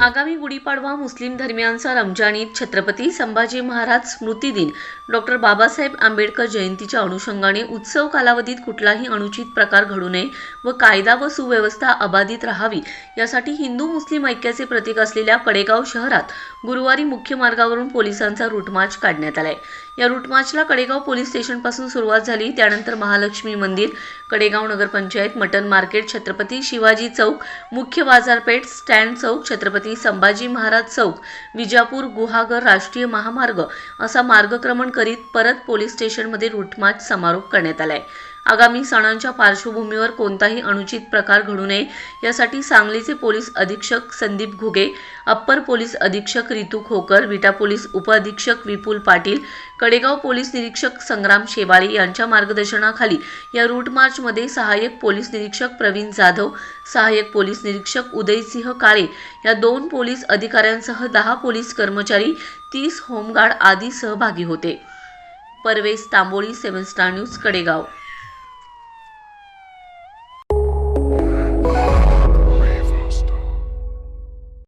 आगामी गुढीपाडवा मुस्लिम धर्मियांचा रमजान ईद छत्रपती संभाजी महाराज स्मृती दिन. डॉक्टर बाबासाहेब आंबेडकर जयंतीच्या अनुषंगाने उत्सव कालावधीत कुठलाही अनुचित प्रकार घडू नये व कायदा व सुव्यवस्था अबाधित राहावी यासाठी हिंदू मुस्लिम ऐक्याचे प्रतीक असलेल्या कडेगाव शहरात गुरुवारी मुख्य मार्गावरून पोलिसांचा रूटमार्च काढण्यात आलाय. या रूट मार्चला कडेगाव पोलीस स्टेशनपासून सुरुवात झाली. त्यानंतर महालक्ष्मी मंदिर कडेगाव नगरपंचायत मटन मार्केट छत्रपती शिवाजी चौक मुख्य बाजारपेठ स्टँड चौक छत्रपती संभाजी महाराज चौक विजापूर गुहागर राष्ट्रीय महामार्ग असा मार्गक्रमण करीत परत पोलीस स्टेशनमध्ये रूटमार्च समारोप करण्यात आला आहे आगामी सणांच्या पार्श्वभूमीवर कोणताही अनुचित प्रकार घडू नये. यासाठी सांगलीचे पोलीस अधीक्षक संदीप घुगे अप्पर पोलीस अधीक्षक रितू खोकर विटा पोलीस उपअधीक्षक विपुल पाटील कडेगाव पोलीस निरीक्षक संग्राम शेवाळे यांच्या मार्गदर्शनाखाली या रूट मार्चमध्ये सहाय्यक पोलीस निरीक्षक प्रवीण जाधव सहाय्यक पोलीस निरीक्षक उदयसिंह काळे या दोन पोलीस अधिकाऱ्यांसह दहा पोलीस कर्मचारी तीस होमगार्ड आदी सहभागी होते. Parvesh Tamboli seven star news Kadegaon.